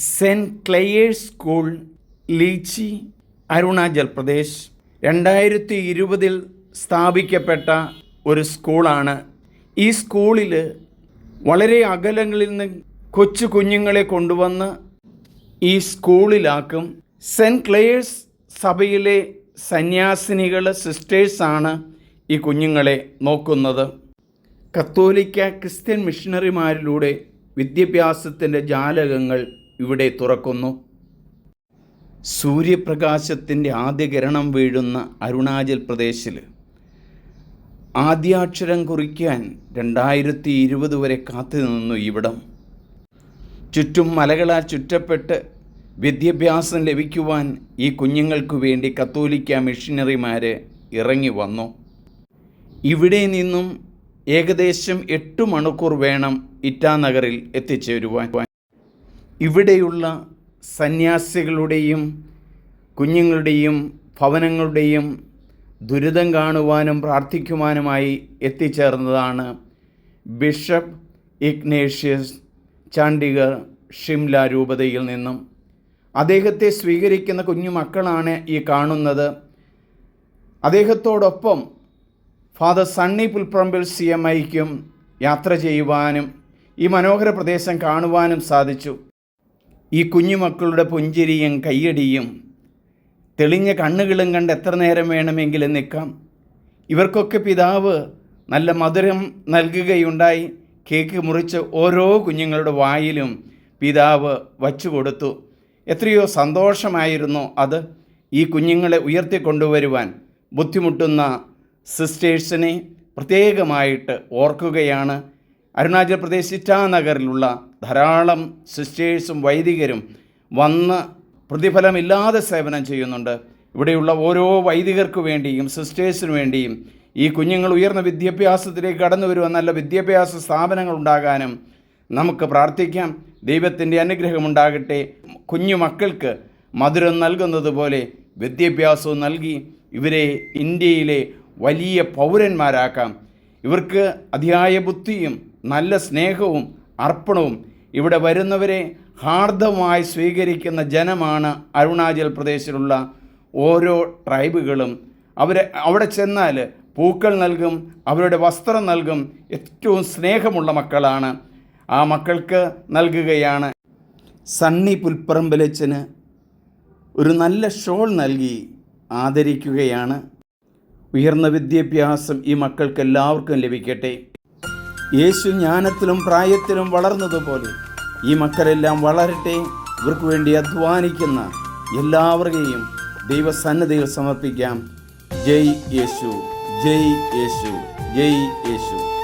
Saint Clare's school Lichi Arunachal Pradesh രണ്ടായിരത്തി ഇരുപതിൽ സ്ഥാപിക്കപ്പെട്ട ഒരു സ്കൂളാണ്. ഈ സ്കൂളിൽ വളരെ അകലങ്ങളിൽ നിന്ന് കൊച്ചു കുഞ്ഞുങ്ങളെ കൊണ്ടുവന്ന് ഈ സ്കൂളിലാക്കും. സെന്റ് ക്ലെയേഴ്സ് സഭയിലെ സന്യാസിനികൾ സിസ്റ്റേഴ്സാണ് ഈ കുഞ്ഞുങ്ങളെ നോക്കുന്നത്. കത്തോലിക്ക ക്രിസ്ത്യൻ മിഷണറിമാരിലൂടെ വിദ്യാഭ്യാസത്തിന്റെ ജാലകങ്ങൾ ഇവിടെ തുറക്കുന്നു. സൂര്യപ്രകാശത്തിന്റെ ആദ്യ കിരണം വീഴുന്ന അരുണാചൽ പ്രദേശിൽ ആദ്യാക്ഷരം കുറിക്കാൻ രണ്ടായിരത്തി ഇരുപത് വരെ കാത്തു നിന്നു ഇവിടം. ചുറ്റും മലകളാൽ ചുറ്റപ്പെട്ട് വിദ്യാഭ്യാസം ലഭിക്കുവാൻ ഈ കുഞ്ഞുങ്ങൾക്കു വേണ്ടി കത്തോലിക്ക മിഷനറിമാർ ഇറങ്ങി വന്നു. ഇവിടെ നിന്നും ഏകദേശം എട്ട് മണിക്കൂർ വേണം ഇറ്റാനഗറിൽ എത്തിച്ചേരുവാൻ. ഇവിടെയുള്ള സന്യാസികളുടെയും കുഞ്ഞുങ്ങളുടെയും ഭവനങ്ങളുടെയും ദുരിതം കാണുവാനും പ്രാർത്ഥിക്കുവാനുമായി എത്തിച്ചേർന്നതാണ് ബിഷപ്പ് ഇഗ്നേഷ്യസ് ചാണ്ടിഗർ ഷിംല രൂപതയിൽ നിന്നും. അദ്ദേഹത്തെ സ്വീകരിക്കുന്ന കുഞ്ഞു മക്കളാണ് ഈ കാണുന്നത്. അദ്ദേഹത്തോടൊപ്പം father Sunny Pulparambil C M ഐക്കും യാത്ര ചെയ്യുവാനും ഈ മനോഹര പ്രദേശം കാണുവാനും സാധിച്ചു. ഈ കുഞ്ഞുമക്കളുടെ പുഞ്ചിരിയും കയ്യടിയും തെളിഞ്ഞ കണ്ണുകളും കണ്ട് എത്ര നേരം വേണമെങ്കിലും നിൽക്കാം. ഇവർക്കൊക്കെ പിതാവ് നല്ല മധുരം നൽകുകയുണ്ടായി. കേക്ക് മുറിച്ച് ഓരോ കുഞ്ഞുങ്ങളുടെ വായിലും പിതാവ് വച്ചു കൊടുത്തു. എത്രയോ സന്തോഷമായിരുന്നു അത്. ഈ കുഞ്ഞുങ്ങളെ ഉയർത്തിക്കൊണ്ടുവരുവാൻ ബുദ്ധിമുട്ടുന്ന സിസ്റ്റേഴ്സിനെ പ്രത്യേകമായിട്ട് ഓർക്കുകയാണ്. അരുണാചൽ പ്രദേശ് ഇറ്റാനഗറിലുള്ള ധാരാളം സിസ്റ്റേഴ്സും വൈദികരും വന്ന് പ്രതിഫലമില്ലാതെ സേവനം ചെയ്യുന്നുണ്ട്. ഇവിടെയുള്ള ഓരോ വൈദികർക്ക് വേണ്ടിയും സിസ്റ്റേഴ്സിനു വേണ്ടിയും ഈ കുഞ്ഞുങ്ങൾ ഉയർന്ന വിദ്യാഭ്യാസത്തിലേക്ക് കടന്നു വരുവാൻ നല്ല വിദ്യാഭ്യാസ സ്ഥാപനങ്ങൾ ഉണ്ടാകാനും നമുക്ക് പ്രാർത്ഥിക്കാം. ദൈവത്തിന്റെ അനുഗ്രഹമുണ്ടാകട്ടെ കുഞ്ഞു മക്കൾക്ക് മധുരം നൽകുന്നത് പോലെ വിദ്യാഭ്യാസവും നൽകി ഇവരെ ഇന്ത്യയിലെ വലിയ പൗരന്മാരാക്കാം. ഇവർക്ക് അതിയായ ബുദ്ധിയും നല്ല സ്നേഹവും അർപ്പണവും ഇവിടെ വരുന്നവരെ ഹാർദമായി സ്വീകരിക്കുന്ന ജനമാണ് അരുണാചൽ പ്രദേശിലുള്ള ഓരോ ട്രൈബുകളും. അവരെ അവിടെ ചെന്നാൽ പൂക്കൾ നൽകും അവരുടെ വസ്ത്രം നൽകും. ഏറ്റവും സ്നേഹമുള്ള മക്കളാണ്. ആ മക്കൾക്ക് നൽകുകയാണ്. സണ്ണി പുൽപ്പറമ്പലച്ചന് ഒരു നല്ല ഷോൾ നൽകി ആദരിക്കുകയാണ്. ഉയർന്ന വിദ്യാഭ്യാസം ഈ മക്കൾക്ക് എല്ലാവർക്കും ലഭിക്കട്ടെ. യേശു ജ്ഞാനത്തിലും പ്രായത്തിലും വളർന്നതുപോലെ ഈ മക്കളെല്ലാം വളരട്ടെ ഇവർക്ക് വേണ്ടി അധ്വാനിക്കുന്ന എല്ലാവരെയും ദൈവസന്നദ്ധയിൽ സമർപ്പിക്കാം. ജയ് യേശു ജയ് യേശു ജയ് യേശു.